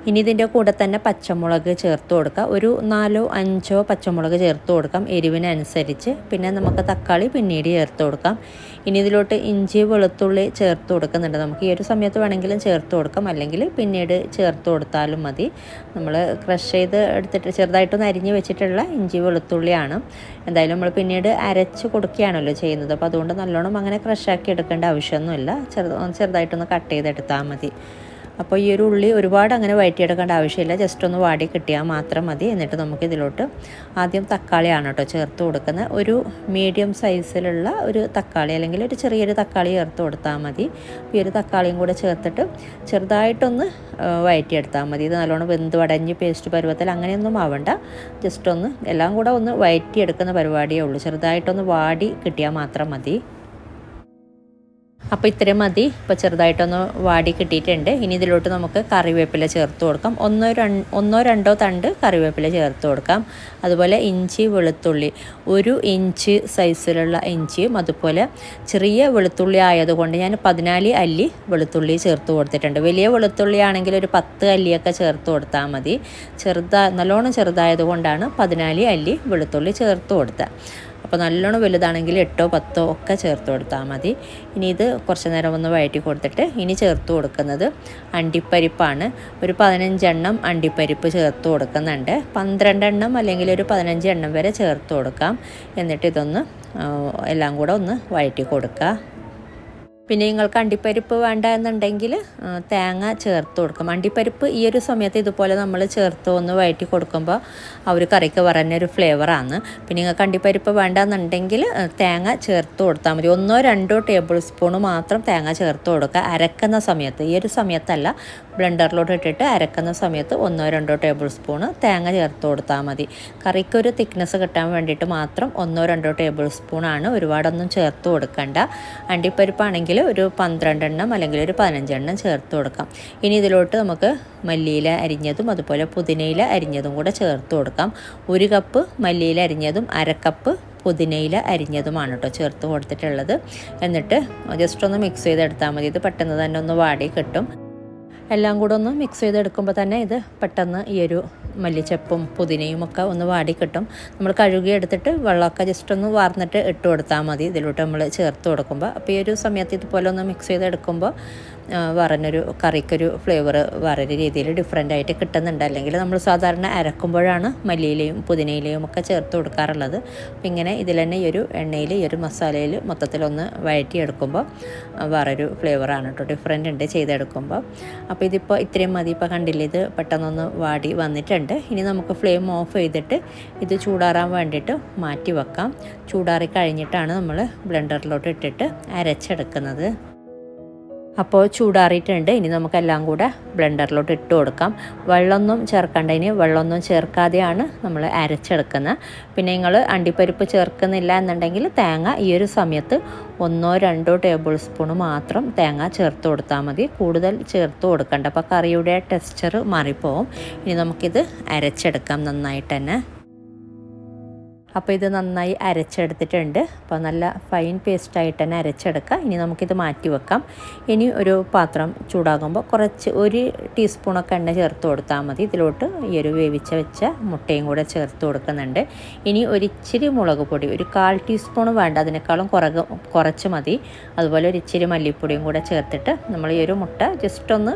ഇനി ഇതിന്റെ കൂടെ തന്നെ പച്ചമുളക് ചേർത്ത് കൊടുക്കുക ഒരു നാലോ അഞ്ചോ പച്ചമുളക് ചേർത്ത് കൊടുക്കാം എരിവിനനുസരിച്ച്. പിന്നെ നമുക്ക് തക്കാളി പിന്നീട് ചേർത്ത് കൊടുക്കാം. ഇനി ഇതിലോട്ട് ഇഞ്ചി വെളുത്തുള്ളി ചേർത്ത് കൊടുക്കുന്നുണ്ട്. നമുക്ക് ഈ ഒരു സമയത്ത് വേണമെങ്കിലും ചേർത്ത് കൊടുക്കാം. അല്ലെങ്കിൽ പിന്നീട് ചേർത്ത് കൊടുത്താലും മതി. നമ്മൾ ക്രഷ് ചെയ്ത് എടുത്തിട്ട് ചെറുതായിട്ടൊന്ന് അരിഞ്ഞ് വെച്ചിട്ടുള്ള ഇഞ്ചി വെളുത്തുള്ളിയാണ്. എന്തായാലും നമ്മൾ പിന്നീട് അരച്ച് കൊടുക്കുകയാണല്ലോ ചെയ്യുന്നത്. അപ്പോൾ അതുകൊണ്ട് നല്ലോണം അങ്ങനെ ക്രഷാക്കി എടുക്കേണ്ട ആവശ്യമൊന്നുമില്ല. ചെറു ചെറുതായിട്ടൊന്ന് കട്ട് ചെയ്തെടുത്താൽ മതി. അപ്പോൾ ഈ ഒരു ഉള്ളി ഒരുപാട് അങ്ങനെ വഴറ്റിയെടുക്കേണ്ട ആവശ്യമില്ല. ജസ്റ്റ് ഒന്ന് വാടി കിട്ടിയാൽ മാത്രം മതി. എന്നിട്ട് നമുക്ക് ഇതിലോട്ട് ആദ്യം തക്കാളിയാണ് കേട്ടോ ചേർത്ത് കൊടുക്കുന്നത്. ഒരു മീഡിയം സൈസിലുള്ള ഒരു തക്കാളി അല്ലെങ്കിൽ ഒരു ചെറിയൊരു തക്കാളി ചേർത്ത് കൊടുത്താൽ മതി. ഈ ഒരു തക്കാളിയും കൂടെ ചേർത്തിട്ട് ചെറുതായിട്ടൊന്ന് വഴറ്റിയെടുത്താൽ മതി. ഇത് നല്ലോണം വെന്ത് വടഞ്ഞ് പേസ്റ്റ് പരുവത്തിൽ അങ്ങനെയൊന്നും ആവണ്ട. ജസ്റ്റ് ഒന്ന് എല്ലാം കൂടെ ഒന്ന് വഴറ്റിയെടുക്കുന്ന പരിപാടിയേ ഉള്ളൂ. ചെറുതായിട്ടൊന്ന് വാടി കിട്ടിയാൽ മാത്രം മതി. അപ്പോൾ ഇത്രയും മതി. ഇപ്പോൾ ചെറുതായിട്ടൊന്ന് വാടി കിട്ടിയിട്ടുണ്ട്. ഇനി ഇതിലോട്ട് നമുക്ക് കറിവേപ്പില ചേർത്ത് കൊടുക്കാം. ഒന്നോ രണ്ട് ഒന്നോ രണ്ടോ തണ്ട് കറിവേപ്പില ചേർത്ത് കൊടുക്കാം. അതുപോലെ ഇഞ്ചി വെളുത്തുള്ളി. ഒരു ഇഞ്ച് സൈസിലുള്ള ഇഞ്ചിയും അതുപോലെ ചെറിയ വെളുത്തുള്ളി ആയതുകൊണ്ട് ഞാൻ പതിനാല് അല്ലി വെളുത്തുള്ളി ചേർത്ത് കൊടുത്തിട്ടുണ്ട്. വലിയ വെളുത്തുള്ളി ആണെങ്കിൽ ഒരു പത്ത് അല്ലിയൊക്കെ ചേർത്ത് കൊടുത്താൽ മതി. ചെറുതാ നല്ലോണം ചെറുതായതുകൊണ്ടാണ് പതിനാല് അല്ലി വെളുത്തുള്ളി ചേർത്ത് കൊടുത്തത്. അപ്പോൾ നല്ലോണം വലുതാണെങ്കിൽ എട്ടോ പത്തോ ഒക്കെ ചേർത്ത് കൊടുത്താൽ മതി. ഇനി ഇത് കുറച്ച് നേരം ഒന്ന് വഴറ്റി കൊടുത്തിട്ട് ഇനി ചേർത്ത് കൊടുക്കുന്നത് അണ്ടിപ്പരിപ്പാണ്. ഒരു പതിനഞ്ചെണ്ണം അണ്ടിപ്പരിപ്പ് ചേർത്ത് കൊടുക്കുന്നുണ്ട്. പന്ത്രണ്ടെണ്ണം അല്ലെങ്കിൽ ഒരു പതിനഞ്ച് എണ്ണം വരെ ചേർത്ത് കൊടുക്കാം. എന്നിട്ട് ഇതൊന്ന് എല്ലാം കൂടെ ഒന്ന് വഴറ്റി കൊടുക്കുക. പിന്നെ നിങ്ങൾക്ക് അണ്ടിപ്പരിപ്പ് വേണ്ട എന്നുണ്ടെങ്കിൽ തേങ്ങ ചേർത്ത് കൊടുക്കും. അണ്ടിപ്പരിപ്പ് ഈ ഒരു സമയത്ത് ഇതുപോലെ നമ്മൾ ചേർത്ത് ഒന്ന് വഴറ്റി കൊടുക്കുമ്പോൾ ആ ഒരു കറിക്ക് പറഞ്ഞൊരു ഫ്ലേവറാണ് പിന്നെ നിങ്ങൾക്ക് അണ്ടിപ്പരിപ്പ് വേണ്ട എന്നുണ്ടെങ്കിൽ തേങ്ങ ചേർത്ത് കൊടുത്താൽ മതി. ഒന്നോ രണ്ടോ ടേബിൾ സ്പൂൺ മാത്രം തേങ്ങ ചേർത്ത് കൊടുക്കുക. അരക്കുന്ന സമയത്ത് ഈ ഒരു സമയത്തല്ല ബ്ലെൻഡറിലോട്ട് ഇട്ടിട്ട് അരക്കുന്ന സമയത്ത് ഒന്നോ രണ്ടോ ടേബിൾ സ്പൂൺ തേങ്ങ ചേർത്ത് കൊടുത്താൽ മതി. കറിക്കൊരു തിക്നെസ് കിട്ടാൻ വേണ്ടിയിട്ട് മാത്രം ഒന്നോ രണ്ടോ ടേബിൾ സ്പൂണാണ് ഒരുപാടൊന്നും ചേർത്ത് കൊടുക്കണ്ട. അണ്ടിപ്പരിപ്പാണെങ്കിൽ ഒരു പന്ത്രണ്ടെണ്ണം അല്ലെങ്കിൽ ഒരു പതിനഞ്ചെണ്ണം ചേർത്ത് കൊടുക്കാം. ഇനി ഇതിലോട്ട് നമുക്ക് മല്ലിയില അരിഞ്ഞതും അതുപോലെ പുതിനയില അരിഞ്ഞതും കൂടെ ചേർത്ത് കൊടുക്കാം. ഒരു കപ്പ് മല്ലിയില അരിഞ്ഞതും അരക്കപ്പ് പുതിനയില അരിഞ്ഞതുമാണ് കേട്ടോ ചേർത്ത് കൊടുത്തിട്ടുള്ളത്. എന്നിട്ട് ജസ്റ്റ് ഒന്ന് മിക്സ് ചെയ്തെടുത്താൽ മതി. ഇത് പെട്ടെന്ന് തന്നെ ഒന്ന് വാടി കിട്ടും. എല്ലാം കൂടെ ഒന്ന് മിക്സ് ചെയ്തെടുക്കുമ്പോൾ തന്നെ ഇത് പെട്ടെന്ന് ഈ ഒരു മല്ലിച്ചപ്പും പുതിനയും ഒക്കെ ഒന്ന് വാടി കിട്ടും നമ്മൾ കഴുകി എടുത്തിട്ട് വെള്ളമൊക്കെ ജസ്റ്റ് ഒന്ന് വാർന്നിട്ട് ഇട്ട് കൊടുത്താൽ മതി. ഇതിലോട്ട് നമ്മൾ ചേർത്ത് കൊടുക്കുമ്പോൾ അപ്പോൾ ഈ ഒരു സമയത്ത് ഇതുപോലെ ഒന്ന് മിക്സ് ചെയ്തെടുക്കുമ്പോൾ വറനൊരു കറിക്കൊരു ഫ്ലേവർ വേറൊരു രീതിയിൽ ഡിഫറെന്റ് ആയിട്ട് കിട്ടുന്നുണ്ട്. അല്ലെങ്കിൽ നമ്മൾ സാധാരണ അരക്കുമ്പോഴാണ് മല്ലിയിലയും പുതിനയിലയും ഒക്കെ ചേർത്ത് കൊടുക്കാറുള്ളത്. അപ്പം ഇങ്ങനെ ഇതിൽ തന്നെ ഈ ഒരു എണ്ണയിൽ ഈ ഒരു മസാലയിൽ മൊത്തത്തിലൊന്ന് വഴറ്റിയെടുക്കുമ്പോൾ വേറൊരു ഫ്ലേവറാണ് കേട്ടോ ഡിഫറെന്റ് ഉണ്ട് ചെയ്തെടുക്കുമ്പോൾ അപ്പോൾ ഇതിപ്പോൾ ഇത്രയും മതി. ഇപ്പോൾ കണ്ടില്ല ഇത് പെട്ടെന്നൊന്ന് വാടി വന്നിട്ടുണ്ട്. ഇനി നമുക്ക് ഫ്ലെയിം ഓഫ് ചെയ്തിട്ട് ഇത് ചൂടാറാൻ വേണ്ടിയിട്ട് മാറ്റി വെക്കാം. ചൂടാറി കഴിഞ്ഞിട്ടാണ് നമ്മൾ ബ്ലെൻഡറിലോട്ട് ഇട്ടിട്ട് അരച്ചെടുക്കുന്നത്. അപ്പോൾ ചൂടാറിയിട്ടുണ്ട്. ഇനി നമുക്കെല്ലാം കൂടെ ബ്ലെൻഡറിലോട്ട് ഇട്ട് കൊടുക്കാം. വെള്ളമൊന്നും ചേർക്കേണ്ട. ഇനി വെള്ളമൊന്നും ചേർക്കാതെയാണ് നമ്മൾ അരച്ചെടുക്കുന്നത്. പിന്നെ നിങ്ങൾ അണ്ടിപ്പരിപ്പ് ചേർക്കുന്നില്ല എന്നുണ്ടെങ്കിൽ തേങ്ങ ഈ ഒരു സമയത്ത് ഒന്നോ രണ്ടോ ടേബിൾ സ്പൂൺ മാത്രം തേങ്ങ ചേർത്ത് കൊടുത്താൽ മതി. കൂടുതൽ ചേർത്ത് കൊടുക്കണ്ട. അപ്പോൾ കറിയുടെ ടെക്സ്ചർ മാറിപ്പോവും. ഇനി നമുക്കിത് അരച്ചെടുക്കാം നന്നായിട്ട് തന്നെ. അപ്പോൾ ഇത് നന്നായി അരച്ചെടുത്തിട്ടുണ്ട്. അപ്പോൾ നല്ല ഫൈൻ പേസ്റ്റായിട്ട് തന്നെ അരച്ചെടുക്കുക. ഇനി നമുക്കിത് മാറ്റി വെക്കാം. ഇനി ഒരു പാത്രം ചൂടാകുമ്പോൾ കുറച്ച് ഒരു ടീസ്പൂണൊക്കെ എണ്ണ ചേർത്ത് കൊടുത്താൽ മതി. ഇതിലോട്ട് ഈ ഒരു വേവിച്ച വെച്ച മുട്ടയും കൂടെ ചേർത്ത് കൊടുക്കുന്നുണ്ട്. ഇനി ഒരിച്ചിരി മുളക് പൊടി ഒരു കാൽ ടീസ്പൂൺ വേണ്ട അതിനേക്കാളും കുറക കുറച്ച് മതി. അതുപോലെ ഒരിച്ചിരി മല്ലിപ്പൊടിയും കൂടെ ചേർത്തിട്ട് നമ്മൾ ഈ ഒരു മുട്ട ജസ്റ്റ് ഒന്ന്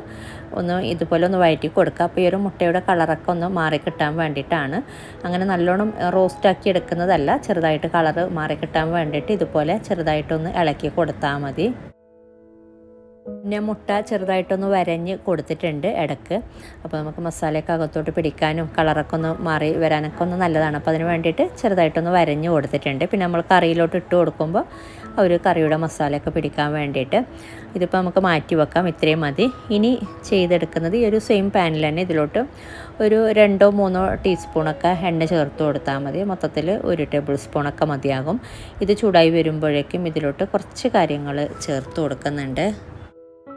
ഒന്ന് ഇതുപോലെ ഒന്ന് വഴറ്റി കൊടുക്കുക. അപ്പോൾ ഈ ഒരു മുട്ടയുടെ കളറൊക്കെ ഒന്ന് മാറി കിട്ടാൻ വേണ്ടിയിട്ടാണ്. അങ്ങനെ നല്ലോണം റോസ്റ്റാക്കി എടുക്കുന്നതല്ല ചെറുതായിട്ട് കളറ് മാറി കിട്ടാൻ വേണ്ടിയിട്ട് ഇതുപോലെ ചെറുതായിട്ടൊന്ന് ഇളക്കി കൊടുത്താൽ മതി. പിന്നെ മുട്ട ചെറുതായിട്ടൊന്ന് വരഞ്ഞ് കൊടുത്തിട്ടുണ്ട് ഇടയ്ക്ക്. അപ്പോൾ നമുക്ക് മസാലയൊക്കെ അകത്തോട്ട് പിടിക്കാനും കളറൊക്കെ ഒന്ന് മാറി വരാനൊക്കെ ഒന്ന് നല്ലതാണ്. അപ്പോൾ അതിന് വേണ്ടിയിട്ട് ചെറുതായിട്ടൊന്ന് വരഞ്ഞ് കൊടുത്തിട്ടുണ്ട്. പിന്നെ നമ്മൾ കറിയിലോട്ട് ഇട്ട് കൊടുക്കുമ്പോൾ ഒരു കറിയുടെ മസാലയൊക്കെ പിടിക്കാൻ വേണ്ടിയിട്ട് ഇതിപ്പോൾ നമുക്ക് മാറ്റി വെക്കാം ഇത്രയും മതി. ഇനി ചെയ്തെടുക്കുന്നത് ഈ ഒരു സെയിം പാനിൽ തന്നെ ഇതിലോട്ട് ഒരു രണ്ടോ മൂന്നോ ടീസ്പൂണൊക്കെ എണ്ണ ചേർത്ത് കൊടുത്താൽ മതി. മൊത്തത്തിൽ ഒരു ടേബിൾ സ്പൂണൊക്കെ മതിയാകും. ഇത് ചൂടായി വരുമ്പോഴേക്കും ഇതിലോട്ട് കുറച്ച് കാര്യങ്ങൾ ചേർത്ത് കൊടുക്കുന്നുണ്ട്.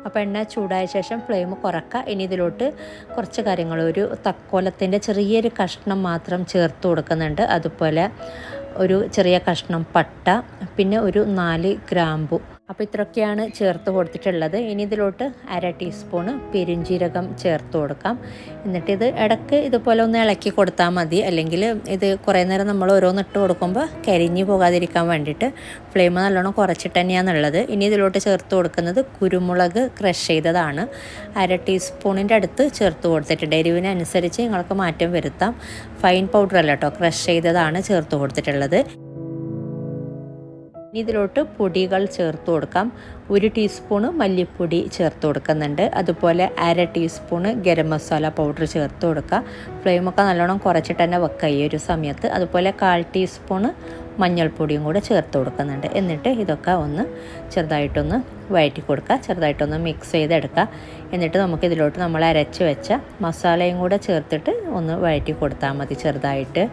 അപ്പോൾ എണ്ണ ചൂടായ ശേഷം ഫ്ലെയിം കുറക്കുക ഇനി ഇതിലോട്ട് കുറച്ച് കാര്യങ്ങൾ ഒരു തക്കോലത്തിന്റെ ചെറിയൊരു കഷ്ണം മാത്രം ചേർത്ത് കൊടുക്കുന്നുണ്ട്. അതുപോലെ ഒരു ചെറിയ കഷ്ണം പട്ട പിന്നെ ഒരു നാല് ഗ്രാമ്പു. അപ്പോൾ ഇത്രയൊക്കെയാണ് ചേർത്ത് കൊടുത്തിട്ടുള്ളത്. ഇനി ഇതിലോട്ട് അര ടീസ്പൂണ് പെരുംജീരകം ചേർത്ത് കൊടുക്കാം. എന്നിട്ട് ഇത് ഇടയ്ക്ക് ഇതുപോലെ ഒന്ന് ഇളക്കി കൊടുത്താൽ മതി. അല്ലെങ്കിൽ ഇത് കുറേ നേരം നമ്മൾ ഓരോന്ന് ഇട്ട് കൊടുക്കുമ്പോൾ കരിഞ്ഞു പോകാതിരിക്കാൻ വേണ്ടിയിട്ട് ഫ്ലെയിം നല്ലോണം കുറച്ചിട്ട് തന്നെയാണുള്ളത്. ഇനി ഇതിലോട്ട് ചേർത്ത് കൊടുക്കുന്നത് കുരുമുളക് ക്രഷ് ചെയ്തതാണ്. അര ടീസ്പൂണിന്റെ അടുത്ത് ചേർത്ത് കൊടുത്തിട്ടുണ്ട്. എരിവിനനുസരിച്ച് നിങ്ങൾക്ക് മാറ്റം വരുത്താം. ഫൈൻ പൗഡർ അല്ല കേട്ടോ. ക്രഷ് ചെയ്തതാണ് ചേർത്ത് കൊടുത്തിട്ടുള്ളത്. ഇതിലോട്ട് പൊടികൾ ചേർത്ത് കൊടുക്കാം. ഒരു ടീസ്പൂണ് മല്ലിപ്പൊടി ചേർത്ത് കൊടുക്കുന്നുണ്ട്. അതുപോലെ അര ടീസ്പൂണ് ഗരം മസാല പൗഡർ ചേർത്ത് കൊടുക്കുക. ഫ്ലെയിമൊക്കെ നല്ലോണം കുറച്ചിട്ട് തന്നെ വെക്കുക ഈ ഒരു സമയത്ത്. അതുപോലെ കാൽ ടീസ്പൂണ് മഞ്ഞൾപ്പൊടിയും കൂടെ ചേർത്ത് കൊടുക്കുന്നുണ്ട്. എന്നിട്ട് ഇതൊക്കെ ഒന്ന് ചെറുതായിട്ടൊന്ന് വഴറ്റി കൊടുക്കുക. ചെറുതായിട്ടൊന്ന് മിക്സ് ചെയ്തെടുക്കുക. എന്നിട്ട് നമുക്ക് ഇതിലോട്ട് നമ്മൾ അരച്ച് വെച്ച മസാലയും കൂടെ ചേർത്തിട്ട് ഒന്ന് വഴറ്റി കൊടുത്താൽ മതി ചെറുതായിട്ട്.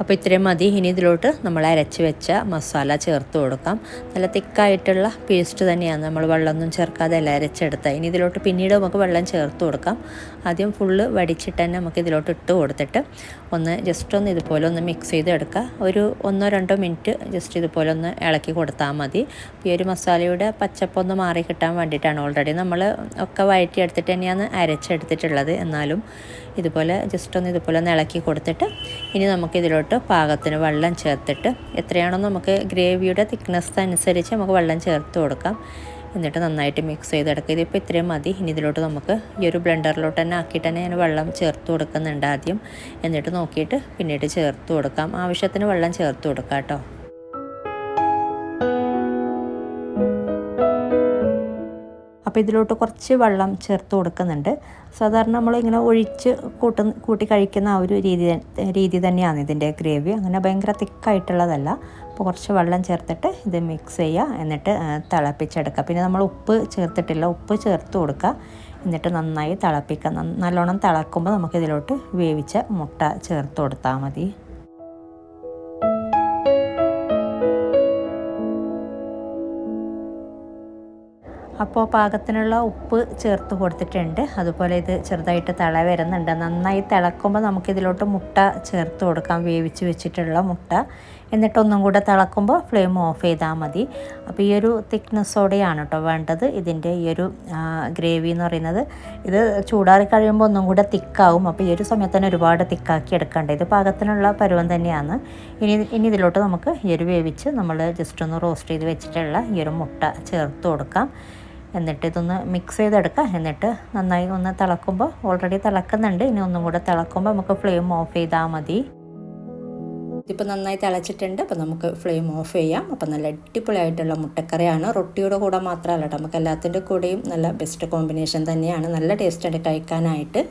അപ്പോൾ ഇത്രയും മതി. ഇനി ഇതിലോട്ട് നമ്മൾ അരച്ച് വെച്ച മസാല ചേർത്ത് കൊടുക്കാം. നല്ല തിക്കായിട്ടുള്ള പേസ്റ്റ് തന്നെയാണ്. നമ്മൾ വെള്ളമൊന്നും ചേർക്കാതെ അല്ല അരച്ചെടുത്ത ഇനി ഇതിലോട്ട് പിന്നീട് നമുക്ക് വെള്ളം ചേർത്ത് കൊടുക്കാം. ആദ്യം ഫുള്ള് വടിച്ചിട്ട് തന്നെ നമുക്ക് ഇതിലോട്ട് ഇട്ട് കൊടുത്തിട്ട് ഒന്ന് ജസ്റ്റ് ഒന്ന് ഇതുപോലെ ഒന്ന് മിക്സ് ചെയ്ത് എടുക്കുക ഒരു ഒന്നോ രണ്ടോ മിനിറ്റ് ജസ്റ്റ് ഇതുപോലെ ഒന്ന് ഇളക്കി കൊടുത്താൽ മതി. ഈ ഒരു മസാലയുടെ പച്ചപ്പൊന്ന് മാറി കിട്ടാൻ വേണ്ടിയിട്ടാണ് ഓൾറെഡി നമ്മൾ ഒക്കെ വഴറ്റി എടുത്തിട്ട് തന്നെയാണ് അരച്ചെടുത്തിട്ടുള്ളത്. എന്നാലും ഇതുപോലെ ജസ്റ്റ് ഒന്ന് ഇതുപോലെ ഒന്ന് ഇളക്കി കൊടുത്തിട്ട് ഇനി നമുക്ക് ഇതിലോട്ട് പാകത്തിന് വെള്ളം ചേർത്തിട്ട് എത്രയാണോ നമുക്ക് ഗ്രേവിയുടെ തിക്നെസ് അനുസരിച്ച് നമുക്ക് വെള്ളം ചേർത്ത് കൊടുക്കാം. എന്നിട്ട് നന്നായിട്ട് മിക്സ് ചെയ്തെടുക്കുക. ഇതിപ്പോൾ ഇത്രയും മതി. ഇനി ഇതിലോട്ട് നമുക്ക് ഈ ഒരു ബ്ലെൻഡറിലോട്ട് തന്നെ ആക്കിയിട്ട് തന്നെ ഞാൻ വെള്ളം ചേർത്ത് കൊടുക്കുന്നുണ്ട് ആദ്യം. എന്നിട്ട് നോക്കിയിട്ട് പിന്നീട് ചേർത്ത് കൊടുക്കാം. ആവശ്യത്തിന് വെള്ളം ചേർത്ത് കൊടുക്കാം കേട്ടോ. അപ്പോൾ ഇതിലോട്ട് കുറച്ച് വെള്ളം ചേർത്ത് കൊടുക്കുന്നുണ്ട്. സാധാരണ നമ്മളിങ്ങനെ ഒഴിച്ച് കൂട്ട കൂട്ടി കഴിക്കുന്ന ആ ഒരു രീതി രീതി തന്നെയാണ് ഇതിന്റെ ഗ്രേവി. അങ്ങനെ ഭയങ്കര തിക്കായിട്ടുള്ളതല്ല. അപ്പോൾ കുറച്ച് വെള്ളം ചേർത്തിട്ട് ഇത് മിക്സ് ചെയ്യുക എന്നിട്ട് തിളപ്പിച്ചെടുക്കുക. പിന്നെ നമ്മൾ ഉപ്പ് ചേർത്തിട്ടില്ല. ഉപ്പ് ചേർത്ത് കൊടുക്കുക. എന്നിട്ട് നന്നായി തിളപ്പിക്കുക. നല്ലോണം തിളക്കുമ്പോൾ നമുക്കിതിലോട്ട് വേവിച്ച മുട്ട ചേർത്ത് കൊടുത്താൽ മതി. അപ്പോൾ പാകത്തിനുള്ള ഉപ്പ് ചേർത്ത് കൊടുത്തിട്ടുണ്ട്. അതുപോലെ ഇത് ചെറുതായിട്ട് തിള വരുന്നുണ്ട്. നന്നായി തിളക്കുമ്പോൾ നമുക്കിതിലോട്ട് മുട്ട ചേർത്ത് കൊടുക്കാം. വേവിച്ച് വെച്ചിട്ടുള്ള മുട്ട. എന്നിട്ടൊന്നും കൂടെ തിളക്കുമ്പോൾ ഫ്ലെയിം ഓഫ് ചെയ്താൽ മതി. അപ്പോൾ ഈ ഒരു തിക്നെസ്സോടെയാണ് കേട്ടോ വേണ്ടത്. ഇതിന്റെ ഈ ഒരു ഗ്രേവി എന്ന് പറയുന്നത്. ഇത് ചൂടാറി കഴിയുമ്പോൾ ഒന്നും കൂടെ തിക്കാവും. അപ്പോൾ ഈ ഒരു സമയത്ത് തന്നെ ഒരുപാട് തിക്കാക്കി എടുക്കേണ്ടത്. ഇത് പാകത്തിനുള്ള പരുവം തന്നെയാണ്. ഇനി ഇനി ഇതിലോട്ട് നമുക്ക് ഈ ഒരു വേവിച്ച് നമ്മൾ ജസ്റ്റ് ഒന്ന് റോസ്റ്റ് ചെയ്ത് വെച്ചിട്ടുള്ള ഈ ഒരു മുട്ട ചേർത്ത് കൊടുക്കാം. എന്നിട്ട് ഇതൊന്ന് മിക്സ് ചെയ്തെടുക്കുക എന്നിട്ട് നന്നായി ഒന്ന് തിളക്കുമ്പോൾ ഓൾറെഡി തിളക്കുന്നുണ്ട്. ഇനി ഒന്നും കൂടെ തിളക്കുമ്പോൾ നമുക്ക് ഫ്ലെയിം ഓഫ് ചെയ്താൽ മതി. ഇതിപ്പോൾ നന്നായി തിളച്ചിട്ടുണ്ട്. അപ്പോൾ നമുക്ക് ഫ്ലെയിം ഓഫ് ചെയ്യാം. അപ്പോൾ നല്ല അടിപൊളിയായിട്ടുള്ള മുട്ടക്കറിയാണ്. റൊട്ടിയുടെ കൂടെ മാത്രമല്ല കേട്ടോ നമുക്ക് എല്ലാത്തിന്റെ കൂടെയും നല്ല ബെസ്റ്റ് കോമ്പിനേഷൻ തന്നെയാണ്. നല്ല ടേസ്റ്റായിട്ട് കഴിക്കാനായിട്ട്.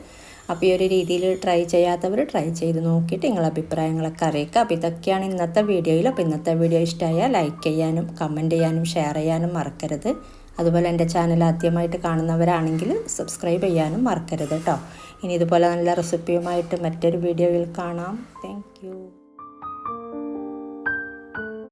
അപ്പോൾ ഈ ഒരു രീതിയിൽ ട്രൈ ചെയ്യാത്തവർ ട്രൈ ചെയ്ത് നോക്കിയിട്ട് നിങ്ങളുടെ അഭിപ്രായങ്ങളൊക്കെ അറിയിക്കുക. അപ്പോൾ ഇതൊക്കെയാണ് ഇന്നത്തെ വീഡിയോയിൽ അപ്പോൾ ഇന്നത്തെ വീഡിയോ ഇഷ്ടമായാൽ ലൈക്ക് ചെയ്യാനും കമന്റ് ചെയ്യാനും ഷെയർ ചെയ്യാനും മറക്കരുത്. അതുപോലെ എന്റെ ചാനൽ ആദ്യമായിട്ട് കാണുന്നവരാണെങ്കിൽ സബ്സ്ക്രൈബ് ചെയ്യാനും മറക്കരുത് കേട്ടോ ഇനി ഇതുപോലെ നല്ല റെസിപ്പിയുമായിട്ട് മറ്റൊരു വീഡിയോയിൽ കാണാം. താങ്ക്